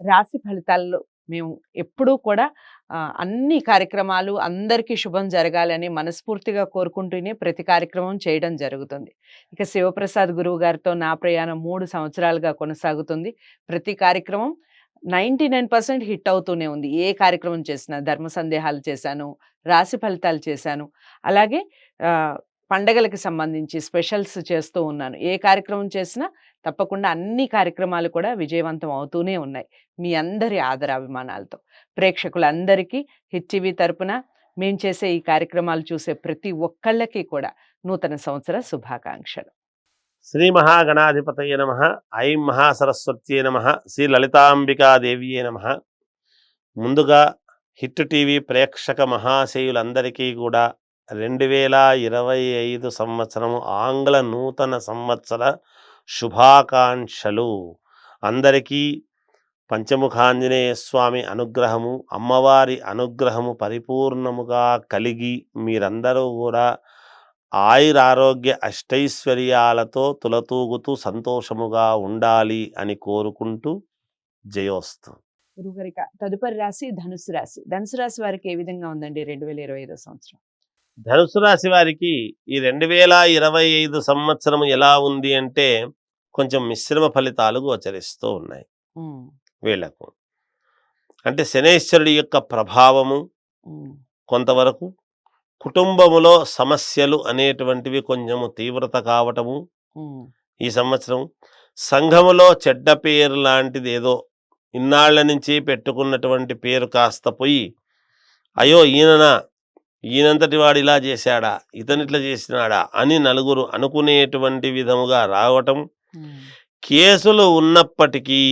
రాశి ఫలితాల్లో మేము ఎప్పుడూ కూడా అన్ని కార్యక్రమాలు అందరికీ శుభం జరగాలని మనస్ఫూర్తిగా కోరుకుంటూనే ప్రతి కార్యక్రమం చేయడం జరుగుతుంది. ఇక శివప్రసాద్ గురువు గారితో నా ప్రయాణం మూడు సంవత్సరాలుగా కొనసాగుతుంది. ప్రతి కార్యక్రమం నైంటీ నైన్ పర్సెంట్ హిట్ అవుతూనే ఉంది. ఏ కార్యక్రమం చేసినా ధర్మ సందేహాలు చేశాను రాశి ఫలితాలు చేశాను. అలాగే పండగలకు సంబంధించి స్పెషల్స్ చేస్తూ ఉన్నాను. ఏ కార్యక్రమం చేసినా తప్పకుండా అన్ని కార్యక్రమాలు కూడా విజయవంతం అవుతూనే ఉన్నాయి. మీ అందరి ఆదరాభిమానాలతో. ప్రేక్షకులందరికీ హిట్ టీవీ తరపున మేము చేసే ఈ కార్యక్రమాలు చూసే ప్రతి ఒక్కళ్ళకి కూడా నూతన సంవత్సర శుభాకాంక్షలు. శ్రీ మహాగణాధిపతయ నమ. ఐం మహాసరస్వత్యే నమ. శ్రీ లలితాంబికాదేవియే నమ. ముందుగా హిట్ టీవీ ప్రేక్షక మహాశయులందరికీ కూడా రెండు వేల ఇరవై ఐదు సంవత్సరము ఆంగ్ల నూతన సంవత్సర శుభాకాంక్షలు. అందరికీ పంచముఖాంజనేయ స్వామి అనుగ్రహము అమ్మవారి అనుగ్రహము పరిపూర్ణముగా కలిగి మీరందరూ కూడా ఆయురారోగ్య అష్టైశ్వర్యాలతో తులతూగుతూ సంతోషముగా ఉండాలి అని కోరుకుంటూ జయోస్తు. గురుగరిక తదుపరి రాశి ధనుసు రాశి. ధనుసు రాశి వారికి ఏ విధంగా ఉందండి రెండు వేల ఇరవై ఐదో సంవత్సరం? ధనుసు రాశి వారికి ఈ రెండు వేల ఇరవై ఐదు సంవత్సరం ఎలా ఉంది అంటే కొంచెం మిశ్రమ ఫలితాలు గోచరిస్తూ ఉన్నాయి. వీళ్ళకు అంటే శనేశ్వరుడి యొక్క ప్రభావము కొంతవరకు కుటుంబములో సమస్యలు అనేటువంటివి కొంచెము తీవ్రత కావటము ఈ సంవత్సరం సంఘములో చెడ్డ పేరు లాంటిది ఏదో ఇన్నాళ్ళ నుంచి పెట్టుకున్నటువంటి పేరు కాస్త పోయి అయ్యో ఈయననా ఈయనంతటి వాడు ఇలా చేశాడా ఇతను ఇట్లా చేసినాడా అని నలుగురు అనుకునేటువంటి విధముగా రావటం కేసులు ఉన్నప్పటికీ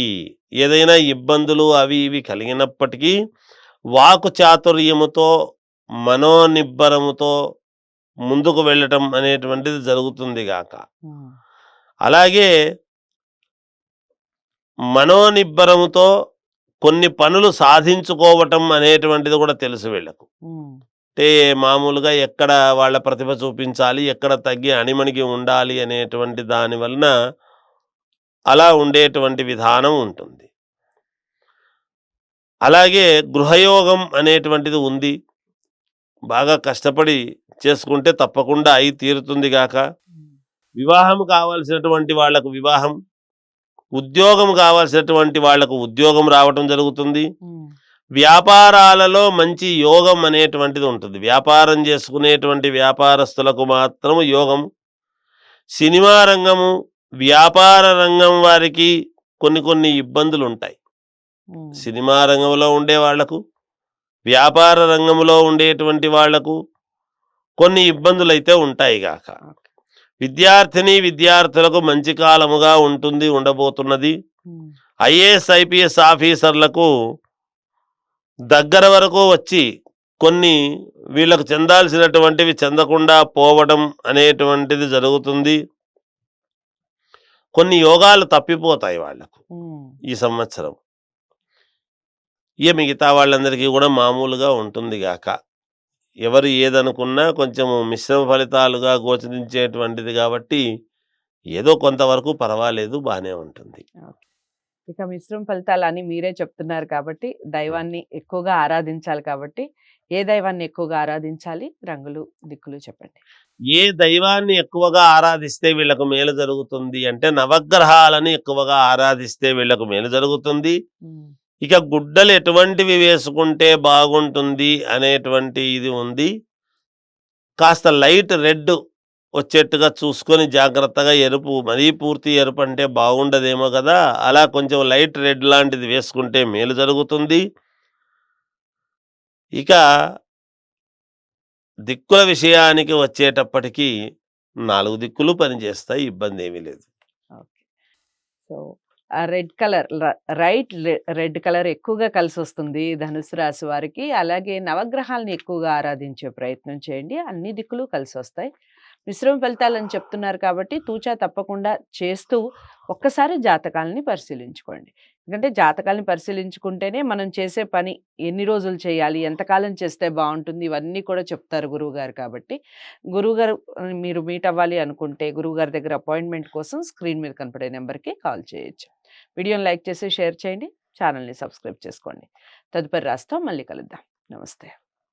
ఏదైనా ఇబ్బందులు అవి ఇవి కలిగినప్పటికీ వాకు చాతుర్యముతో మనోనిబ్బరముతో ముందుకు వెళ్ళటం అనేటువంటిది జరుగుతుంది గాక. అలాగే మనోనిబ్బరముతో కొన్ని పనులు సాధించుకోవటం అనేటువంటిది కూడా తెలుసు వీళ్ళకు. అంటే మామూలుగా ఎక్కడ వాళ్ళ ప్రతిభ చూపించాలి ఎక్కడ తగ్గి అణిమణిగి ఉండాలి అనేటువంటి దాని వలన అలా ఉండేటువంటి విధానం ఉంటుంది. అలాగే గృహయోగం అనేటువంటిది ఉంది. బాగా కష్టపడి చేసుకుంటే తప్పకుండా అయి తీరుతుంది గాక. వివాహం కావాల్సినటువంటి వాళ్ళకు వివాహం ఉద్యోగం కావాల్సినటువంటి వాళ్ళకు ఉద్యోగం రావటం జరుగుతుంది. వ్యాపారాలలో మంచి యోగం అనేటువంటిది ఉంటుంది. వ్యాపారం చేసుకునేటువంటి వ్యాపారస్తులకు మాత్రము యోగం. సినిమా రంగము వ్యాపార రంగం వారికి కొన్ని కొన్ని ఇబ్బందులు ఉంటాయి సినిమా రంగంలో ఉండే వాళ్ళకు వ్యాపార రంగంలో ఉండేటువంటి వాళ్ళకు కొన్ని ఇబ్బందులు అయితే ఉంటాయి గాక. విద్యార్థిని విద్యార్థులకు మంచి కాలముగా ఉంటుంది ఉండబోతున్నది. ఐఏఎస్ ఐపీఎస్ ఆఫీసర్లకు దగ్గర వరకు వచ్చి కొన్ని వీళ్ళకు చెందాల్సినటువంటివి చెందకుండా పోవడం అనేటువంటిది జరుగుతుంది. కొన్ని యోగాలు తప్పిపోతాయి వాళ్ళకు ఈ సంవత్సరం. ఇక మిగతా వాళ్ళందరికీ కూడా మామూలుగా ఉంటుంది గాక. ఎవరు ఏదనుకున్నా కొంచెం మిశ్రమ ఫలితాలుగా గోచరించేటువంటిది కాబట్టి ఏదో కొంతవరకు పర్వాలేదు బాగానే ఉంటుంది. ఇక మిశ్రమ ఫలితాలు అని మీరే చెప్తున్నారు కాబట్టి దైవాన్ని ఎక్కువగా ఆరాధించాలి కాబట్టి ఏ దైవాన్ని ఎక్కువగా ఆరాధించాలి? రంగులు దిక్కులు చెప్పండి. ఏ దైవాన్ని ఎక్కువగా ఆరాధిస్తే వీళ్ళకు మేలు జరుగుతుంది అంటే నవగ్రహాలని ఎక్కువగా ఆరాధిస్తే వీళ్ళకు మేలు జరుగుతుంది. ఇక గుడ్డలు ఎటువంటివి వేసుకుంటే బాగుంటుంది అనేటువంటి ఇది ఉంది. కాస్త లైట్ రెడ్ వచ్చేట్టుగా చూసుకొని జాగ్రత్తగా ఎరుపు మరీ పూర్తి ఎరుపు అంటే బాగుండదేమో కదా. అలా కొంచెం లైట్ రెడ్ లాంటిది వేసుకుంటే మేలు జరుగుతుంది. ఇక దిక్కుల విషయానికి వచ్చేటప్పటికి నాలుగు దిక్కులు పనిచేస్తాయి ఇబ్బంది ఏమీ లేదు so red colour right red colour ఎక్కువగా కలిసి వస్తుంది ధనుసు రాశి వారికి. అలాగే నవగ్రహాలను ఎక్కువగా ఆరాధించే ప్రయత్నం చేయండి. అన్ని దిక్కులు కలిసి వస్తాయి మిశ్రమ ఫలితాలని చెప్తున్నారు కాబట్టి తూచా తప్పకుండా చేస్తూ ఒక్కసారి జాతకాలని పరిశీలించుకోండి. ఎందుకంటే జాతకాలని పరిశీలించుకుంటేనే మనం చేసే పని ఎన్ని రోజులు చేయాలి ఎంతకాలం చేస్తే బాగుంటుంది ఇవన్నీ కూడా చెప్తారు గురువుగారు కాబట్టి. గురువుగారు మీరు మీట్ అవ్వాలి అనుకుంటే గురువుగారి దగ్గర అపాయింట్మెంట్ కోసం స్క్రీన్ మీద కనపడే నెంబర్కి కాల్ చేయొచ్చు. వీడియోని లైక్ చేసి షేర్ చేయండి ఛానల్ని సబ్స్క్రైబ్ చేసుకోండి. తదుపరి రాస్తాం మళ్ళీ కలుద్దాం. నమస్తే.